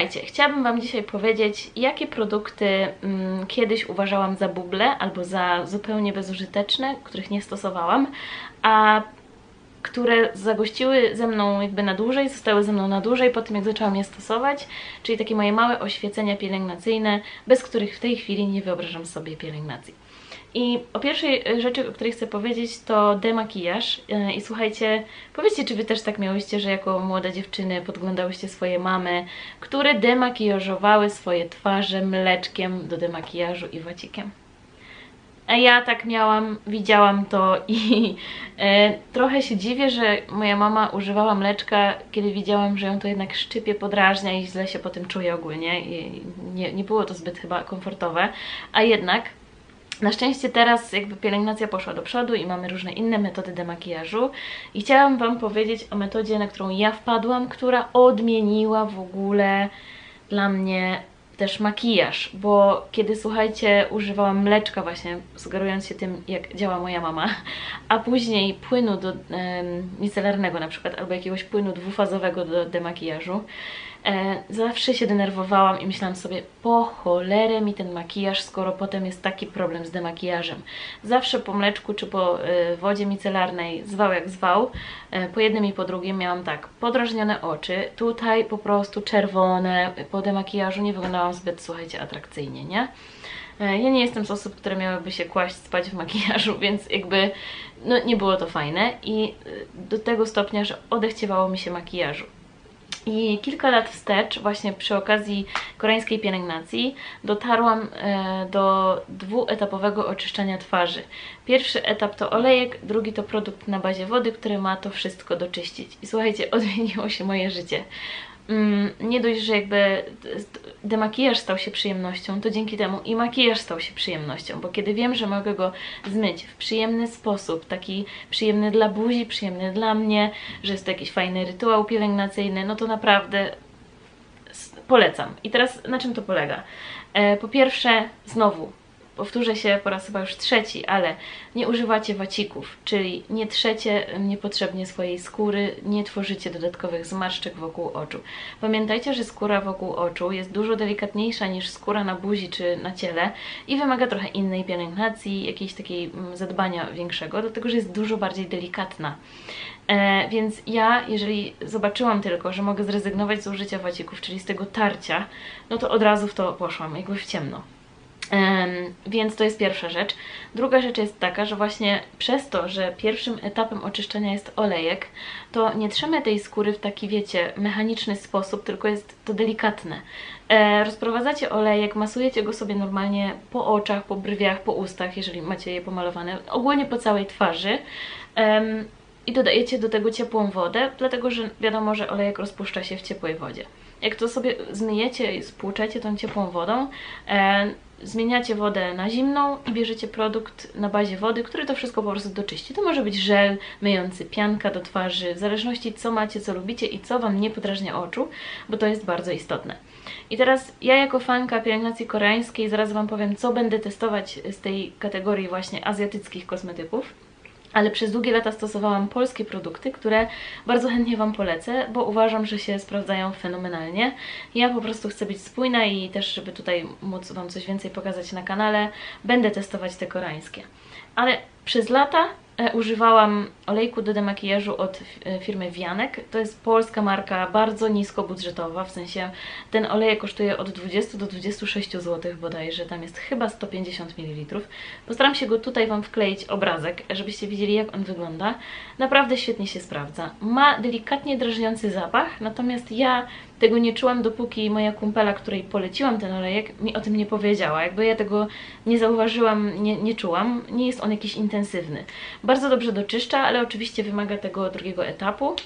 słuchajcie, chciałabym Wam dzisiaj powiedzieć, jakie produkty mm, kiedyś uważałam za buble albo za zupełnie bezużyteczne, których nie stosowałam, a które zagościły ze mną jakby na dłużej, zostały ze mną na dłużej po tym, jak zaczęłam je stosować, czyli takie moje małe oświecenia pielęgnacyjne, bez których w tej chwili nie wyobrażam sobie pielęgnacji. I o pierwszej rzeczy, o której chcę powiedzieć, to demakijaż. E, I słuchajcie, powiedzcie, czy wy też tak miałyście, że jako młoda dziewczyny podglądałyście swoje mamy, które demakijażowały swoje twarze mleczkiem do demakijażu i wacikiem. A ja tak miałam, widziałam to i e, trochę się dziwię, że moja mama używała mleczka, kiedy widziałam, że ją to jednak szczypie, podrażnia i źle się po tym czuje ogólnie. I nie, nie było to zbyt chyba komfortowe, a jednak na szczęście teraz jakby pielęgnacja poszła do przodu i mamy różne inne metody demakijażu. I chciałam Wam powiedzieć o metodzie, na którą ja wpadłam, która odmieniła w ogóle dla mnie też makijaż, bo kiedy słuchajcie, używałam mleczka właśnie, sugerując się tym, jak działa moja mama, a później płynu do, micelarnego na przykład, albo jakiegoś płynu dwufazowego do demakijażu, E, zawsze się denerwowałam i myślałam sobie, po cholerę mi ten makijaż, skoro potem jest taki problem z demakijażem. Zawsze po mleczku czy po e, wodzie micelarnej, zwał jak zwał, e, po jednym i po drugim miałam tak, podrażnione oczy, tutaj po prostu czerwone, po demakijażu nie wyglądałam zbyt, słuchajcie, atrakcyjnie, nie? E, ja nie jestem z osób, które miałyby się kłaść spać w makijażu, więc jakby no, nie było to fajne i e, do tego stopnia, że odechciewało mi się makijażu. I kilka lat wstecz, właśnie przy okazji koreańskiej pielęgnacji, dotarłam e, do dwuetapowego oczyszczania twarzy. Pierwszy etap to olejek, drugi to produkt na bazie wody, który ma to wszystko doczyścić. I słuchajcie, odmieniło się moje życie. Mm, nie dość, że jakby demakijaż stał się przyjemnością, to dzięki temu i makijaż stał się przyjemnością, bo kiedy wiem, że mogę go zmyć w przyjemny sposób, taki przyjemny dla buzi, przyjemny dla mnie, że jest to jakiś fajny rytuał pielęgnacyjny, no to naprawdę polecam. I teraz na czym to polega? E, po pierwsze, znowu, powtórzę się po raz chyba już trzeci, ale nie używacie wacików, czyli nie trzecie niepotrzebnie swojej skóry, nie tworzycie dodatkowych zmarszczek wokół oczu. Pamiętajcie, że skóra wokół oczu jest dużo delikatniejsza niż skóra na buzi czy na ciele i wymaga trochę innej pielęgnacji, jakiejś takiej mm, zadbania większego, dlatego że jest dużo bardziej delikatna. E, więc ja, jeżeli zobaczyłam tylko, że mogę zrezygnować z użycia wacików, czyli z tego tarcia, no to od razu w to poszłam, jakby w ciemno. Więc to jest pierwsza rzecz. Druga rzecz jest taka, że właśnie przez to, że pierwszym etapem oczyszczenia jest olejek, to nie trzemy tej skóry w taki, wiecie, mechaniczny sposób, tylko jest to delikatne. E, rozprowadzacie olejek, masujecie go sobie normalnie po oczach, po brwiach, po ustach, jeżeli macie je pomalowane, ogólnie po całej twarzy. I dodajecie do tego ciepłą wodę, dlatego że wiadomo, że olejek rozpuszcza się w ciepłej wodzie. Jak to sobie zmyjecie i spłuczecie tą ciepłą wodą, e, zmieniacie wodę na zimną i bierzecie produkt na bazie wody, który to wszystko po prostu doczyści. To może być żel myjący, pianka do twarzy, w zależności co macie, co lubicie i co Wam nie podrażnia oczu, bo to jest bardzo istotne. I teraz ja jako fanka pielęgnacji koreańskiej zaraz Wam powiem, co będę testować z tej kategorii właśnie azjatyckich kosmetyków ale przez długie lata stosowałam polskie produkty, które bardzo chętnie Wam polecę, bo uważam, że się sprawdzają fenomenalnie. Ja po prostu chcę być spójna i też, żeby tutaj móc Wam coś więcej pokazać na kanale, będę testować te koreańskie. Ale przez lata używałam olejku do demakijażu od e, firmy Wianek. To jest polska marka, bardzo nisko budżetowa, w sensie ten olejek kosztuje od 20 do 26 zł bodajże, tam jest chyba 150 ml. Postaram się go tutaj Wam wkleić obrazek, żebyście widzieli jak on wygląda. Naprawdę świetnie się sprawdza. Ma delikatnie drażniący zapach, natomiast ja tego nie czułam, dopóki moja kumpela, której poleciłam ten olejek, mi o tym nie powiedziała. Jakby ja tego nie zauważyłam, nie, nie czułam. Nie jest on jakiś intensywny. Bardzo dobrze doczyszcza, ale oczywiście wymaga tego drugiego etapu.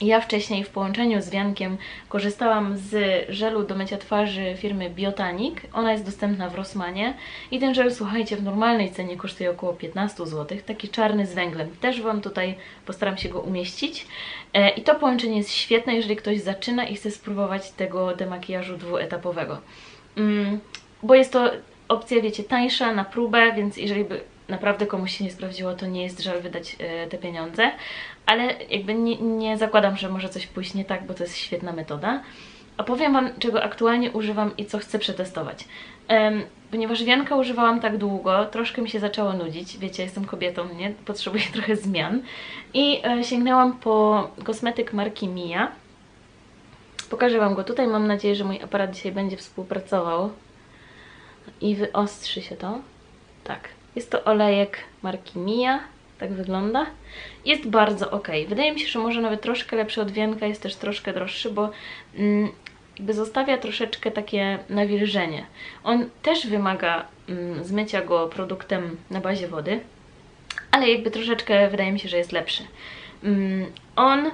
Ja wcześniej w połączeniu z wiankiem korzystałam z żelu do mycia twarzy firmy Biotanik. Ona jest dostępna w Rossmanie i ten żel, słuchajcie, w normalnej cenie kosztuje około 15 zł. Taki czarny z węglem. Też Wam tutaj postaram się go umieścić. E, I to połączenie jest świetne, jeżeli ktoś zaczyna i chce spróbować tego demakijażu dwuetapowego. Mm, bo jest to opcja, wiecie, tańsza na próbę, więc jeżeli by naprawdę komuś się nie sprawdziło, to nie jest żal wydać e, te pieniądze, ale jakby nie, nie zakładam, że może coś pójść nie tak, bo to jest świetna metoda. A powiem Wam, czego aktualnie używam i co chcę przetestować. Em, ponieważ wianka używałam tak długo, troszkę mi się zaczęło nudzić. Wiecie, jestem kobietą, nie? Potrzebuję trochę zmian. I e, sięgnęłam po kosmetyk marki Mia. Pokażę Wam go tutaj. Mam nadzieję, że mój aparat dzisiaj będzie współpracował i wyostrzy się to. Tak. Jest to olejek marki Mia. Tak wygląda. Jest bardzo ok. Wydaje mi się, że może nawet troszkę lepszy od wianka, jest też troszkę droższy, bo mm, jakby zostawia troszeczkę takie nawilżenie. On też wymaga mm, zmycia go produktem na bazie wody, ale jakby troszeczkę wydaje mi się, że jest lepszy. Mm, on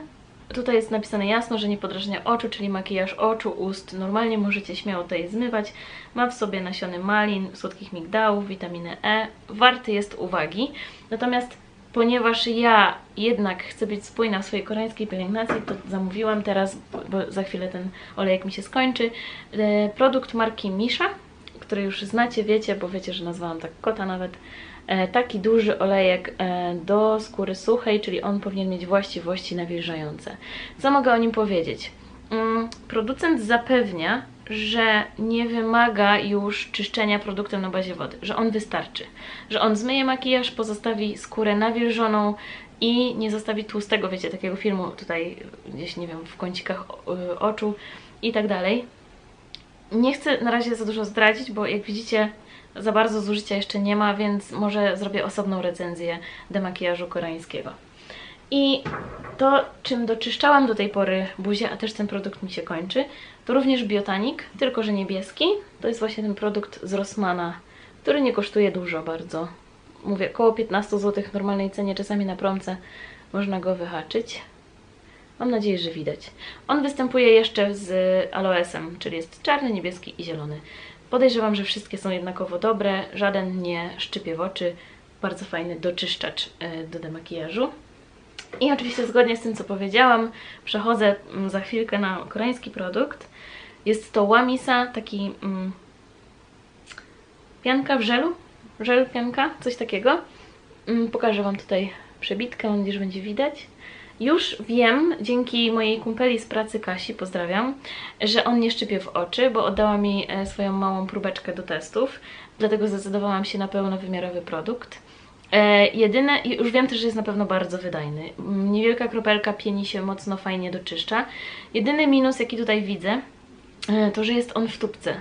Tutaj jest napisane jasno, że nie podrażnia oczu, czyli makijaż oczu, ust. Normalnie możecie śmiało tutaj zmywać. Ma w sobie nasiony malin, słodkich migdałów, witaminę E. Warty jest uwagi. Natomiast ponieważ ja jednak chcę być spójna w swojej koreańskiej pielęgnacji, to zamówiłam teraz, bo za chwilę ten olejek mi się skończy, e, produkt marki Misha, który już znacie, wiecie, bo wiecie, że nazwałam tak kota nawet. E, taki duży olejek e, do skóry suchej, czyli on powinien mieć właściwości nawilżające. Co mogę o nim powiedzieć? Mm, producent zapewnia, że nie wymaga już czyszczenia produktem na bazie wody, że on wystarczy, że on zmyje makijaż, pozostawi skórę nawilżoną i nie zostawi tłustego, wiecie, takiego filmu tutaj gdzieś, nie wiem, w kącikach oczu i tak dalej. Nie chcę na razie za dużo zdradzić, bo jak widzicie za bardzo zużycia jeszcze nie ma, więc może zrobię osobną recenzję demakijażu koreańskiego. I to, czym doczyszczałam do tej pory buzię, a też ten produkt mi się kończy, to również biotanik, tylko że niebieski. To jest właśnie ten produkt z Rossmana, który nie kosztuje dużo bardzo. Mówię, około 15 zł w normalnej cenie, czasami na promce można go wyhaczyć. Mam nadzieję, że widać. On występuje jeszcze z aloesem, czyli jest czarny, niebieski i zielony. Podejrzewam, że wszystkie są jednakowo dobre, żaden nie szczypie w oczy. Bardzo fajny doczyszczacz e, do demakijażu. I oczywiście zgodnie z tym, co powiedziałam, przechodzę mm, za chwilkę na koreański produkt. Jest to Wamisa, taki mm, pianka w żelu, żel pianka, coś takiego. Mm, pokażę Wam tutaj przebitkę, mam nadzieję, że będzie widać. Już wiem, dzięki mojej kumpeli z pracy Kasi, pozdrawiam, że on nie szczypie w oczy, bo oddała mi e, swoją małą próbeczkę do testów, dlatego zdecydowałam się na pełnowymiarowy produkt. E, jedyne, już wiem też, że jest na pewno bardzo wydajny. Mm, niewielka kropelka pieni się mocno fajnie doczyszcza. Jedyny minus, jaki tutaj widzę, to, że jest on w tubce.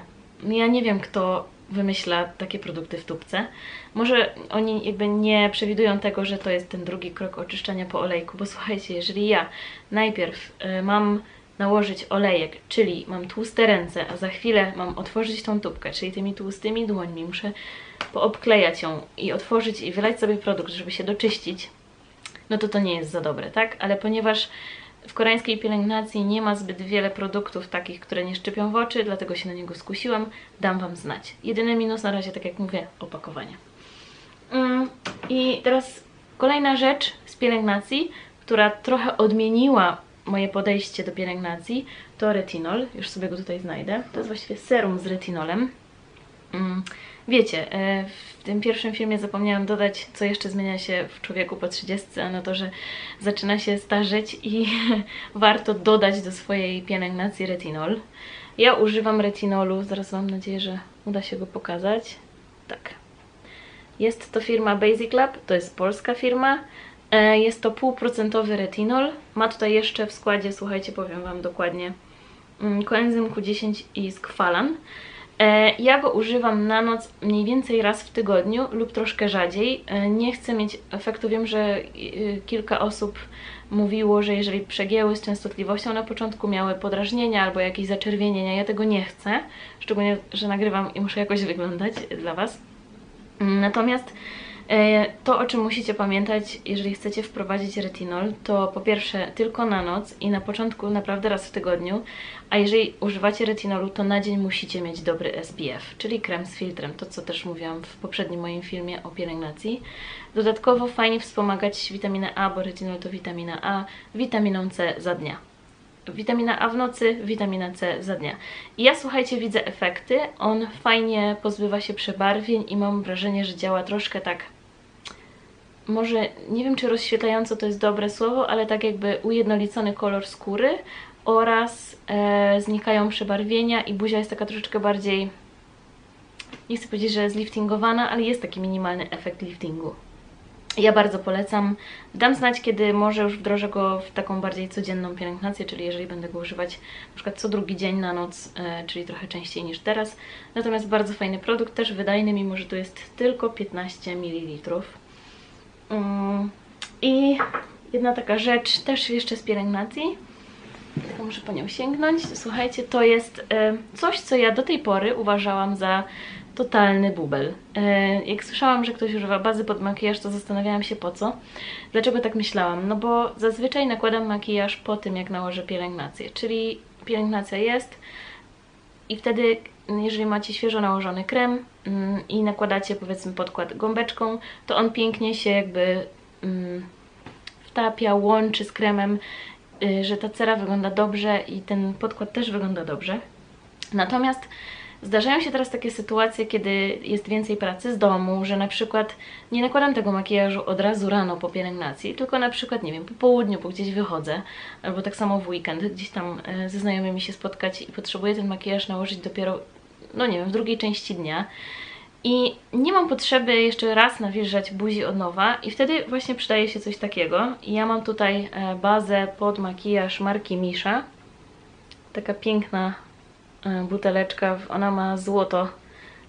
Ja nie wiem, kto wymyśla takie produkty w tubce. Może oni jakby nie przewidują tego, że to jest ten drugi krok oczyszczania po olejku, bo słuchajcie, jeżeli ja najpierw y, mam nałożyć olejek, czyli mam tłuste ręce, a za chwilę mam otworzyć tą tubkę, czyli tymi tłustymi dłońmi muszę poobklejać ją i otworzyć i wylać sobie produkt, żeby się doczyścić, no to to nie jest za dobre, tak? Ale ponieważ w koreańskiej pielęgnacji nie ma zbyt wiele produktów takich, które nie szczypią w oczy, dlatego się na niego skusiłam. Dam Wam znać. Jedyny minus na razie, tak jak mówię, opakowanie. Mm, I teraz kolejna rzecz z pielęgnacji, która trochę odmieniła moje podejście do pielęgnacji, to retinol. Już sobie go tutaj znajdę. To jest właściwie serum z retinolem. Mm, wiecie, e, w tym pierwszym filmie zapomniałam dodać, co jeszcze zmienia się w człowieku po 30, a no to, że zaczyna się starzeć i warto dodać do swojej pielęgnacji retinol. Ja używam retinolu, zaraz mam nadzieję, że uda się go pokazać. Tak. Jest to firma Basic Lab, to jest polska firma. E, jest to półprocentowy retinol. Ma tutaj jeszcze w składzie, słuchajcie, powiem Wam dokładnie, mm, koenzym Q10 i skwalan. E, ja go używam na noc mniej więcej raz w tygodniu lub troszkę rzadziej. E, nie chcę mieć efektu, wiem, że e, kilka osób mówiło, że jeżeli przegięły z częstotliwością na początku, miały podrażnienia albo jakieś zaczerwienienia, ja tego nie chcę, szczególnie, że nagrywam i muszę jakoś wyglądać dla Was. Natomiast to, o czym musicie pamiętać, jeżeli chcecie wprowadzić retinol, to po pierwsze tylko na noc i na początku naprawdę raz w tygodniu, a jeżeli używacie retinolu, to na dzień musicie mieć dobry SPF, czyli krem z filtrem, to co też mówiłam w poprzednim moim filmie o pielęgnacji. Dodatkowo fajnie wspomagać witaminę A, bo retinol to witamina A, witaminą C za dnia witamina A w nocy, witamina C za dnia. I ja słuchajcie, widzę efekty. On fajnie pozbywa się przebarwień i mam wrażenie, że działa troszkę tak może, nie wiem czy rozświetlająco to jest dobre słowo, ale tak jakby ujednolicony kolor skóry. oraz e, znikają przebarwienia i buzia jest taka troszeczkę bardziej, nie chcę powiedzieć, że jest liftingowana, ale jest taki minimalny efekt liftingu. Ja bardzo polecam. Dam znać, kiedy może już wdrożę go w taką bardziej codzienną pielęgnację, czyli jeżeli będę go używać na przykład co drugi dzień na noc, e, czyli trochę częściej niż teraz. Natomiast bardzo fajny produkt, też wydajny, mimo że tu jest tylko 15 ml. Mm, I jedna taka rzecz też jeszcze z pielęgnacji. Tylko muszę po nią sięgnąć. Słuchajcie, to jest e, coś, co ja do tej pory uważałam za totalny bubel. E, jak słyszałam, że ktoś używa bazy pod makijaż, to zastanawiałam się po co. Dlaczego tak myślałam? No bo zazwyczaj nakładam makijaż po tym, jak nałożę pielęgnację. Czyli pielęgnacja jest i wtedy, jeżeli macie świeżo nałożony krem mm, i nakładacie powiedzmy podkład gąbeczką, to on pięknie się jakby mm, wtapia, łączy z kremem, y, że ta cera wygląda dobrze i ten podkład też wygląda dobrze. Natomiast Zdarzają się teraz takie sytuacje, kiedy jest więcej pracy z domu, że na przykład nie nakładam tego makijażu od razu rano po pielęgnacji, tylko na przykład, nie wiem, po południu, bo gdzieś wychodzę, albo tak samo w weekend, gdzieś tam e, ze znajomymi się spotkać i potrzebuję ten makijaż nałożyć dopiero, no nie wiem, w drugiej części dnia. I nie mam potrzeby jeszcze raz nawilżać buzi od nowa i wtedy właśnie przydaje się coś takiego. I ja mam tutaj e, bazę pod makijaż marki Misha. Taka piękna buteleczka, ona ma złoto,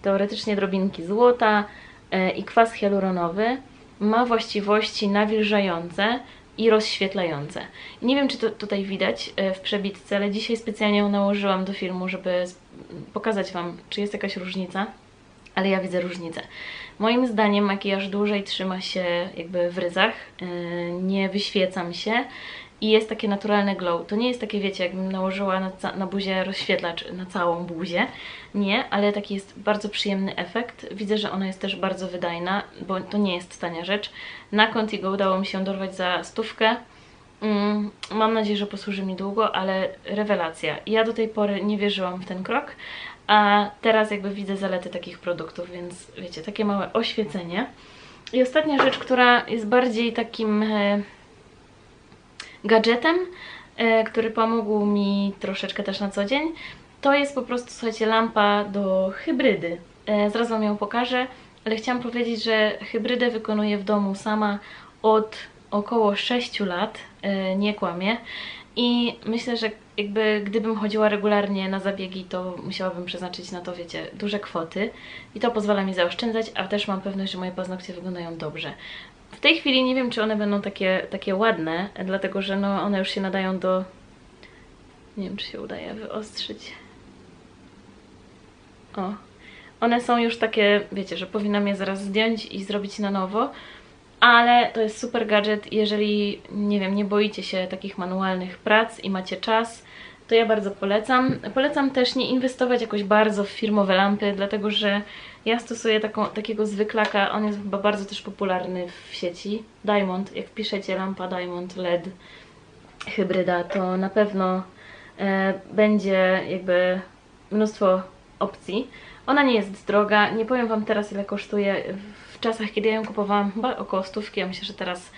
teoretycznie drobinki złota e, i kwas hialuronowy. Ma właściwości nawilżające i rozświetlające. Nie wiem, czy to tutaj widać e, w przebitce, ale dzisiaj specjalnie ją nałożyłam do filmu, żeby pokazać Wam, czy jest jakaś różnica, ale ja widzę różnicę. Moim zdaniem makijaż dłużej trzyma się jakby w ryzach, nie wyświecam się i jest takie naturalne glow. To nie jest takie, wiecie, jakbym nałożyła na, na buzię rozświetlacz na całą buzię. Nie, ale taki jest bardzo przyjemny efekt. Widzę, że ona jest też bardzo wydajna, bo to nie jest tania rzecz. Na Contigo udało mi się dorwać za stówkę. Mm, mam nadzieję, że posłuży mi długo, ale rewelacja. Ja do tej pory nie wierzyłam w ten krok, a teraz jakby widzę zalety takich produktów, więc wiecie, takie małe oświecenie. I ostatnia rzecz, która jest bardziej takim... E, gadżetem, e, który pomógł mi troszeczkę też na co dzień. To jest po prostu, słuchajcie, lampa do hybrydy. E, zaraz Wam ją pokażę, ale chciałam powiedzieć, że hybrydę wykonuję w domu sama od około 6 lat, e, nie kłamię. I myślę, że jakby gdybym chodziła regularnie na zabiegi, to musiałabym przeznaczyć na to, wiecie, duże kwoty. I to pozwala mi zaoszczędzać, a też mam pewność, że moje paznokcie wyglądają dobrze. W tej chwili nie wiem, czy one będą takie, takie ładne, dlatego że no, one już się nadają do... Nie wiem, czy się udaje wyostrzyć. O. One są już takie, wiecie, że powinnam je zaraz zdjąć i zrobić na nowo, ale to jest super gadżet, jeżeli, nie wiem, nie boicie się takich manualnych prac i macie czas, to ja bardzo polecam. Polecam też nie inwestować jakoś bardzo w firmowe lampy, dlatego że ja stosuję taką, takiego zwyklaka, on jest chyba bardzo też popularny w sieci. Diamond, jak wpiszecie lampa Diamond LED hybryda, to na pewno e, będzie jakby mnóstwo opcji. Ona nie jest droga, nie powiem Wam teraz ile kosztuje. W czasach, kiedy ja ją kupowałam, chyba około stówki, ja myślę, że teraz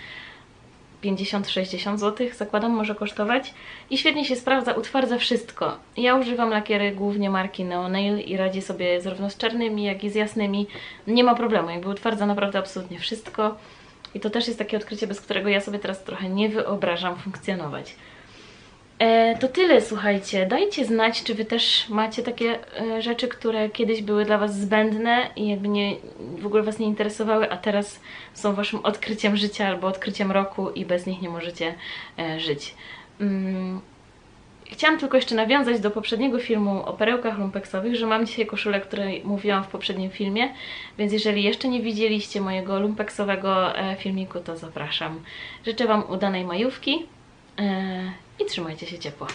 50-60 zł, zakładam, może kosztować. I świetnie się sprawdza, utwardza wszystko. Ja używam lakiery głównie marki Neonail i radzi sobie zarówno z czarnymi, jak i z jasnymi. Nie ma problemu, jakby utwardza naprawdę absolutnie wszystko. I to też jest takie odkrycie, bez którego ja sobie teraz trochę nie wyobrażam funkcjonować. E, to tyle, słuchajcie. Dajcie znać, czy Wy też macie takie e, rzeczy, które kiedyś były dla Was zbędne i jakby nie, w ogóle Was nie interesowały, a teraz są Waszym odkryciem życia albo odkryciem roku i bez nich nie możecie e, żyć. Mm. Chciałam tylko jeszcze nawiązać do poprzedniego filmu o perełkach lumpeksowych, że mam dzisiaj koszulę, o której mówiłam w poprzednim filmie, więc jeżeli jeszcze nie widzieliście mojego lumpeksowego filmiku, to zapraszam. Życzę Wam udanej majówki i trzymajcie się ciepło.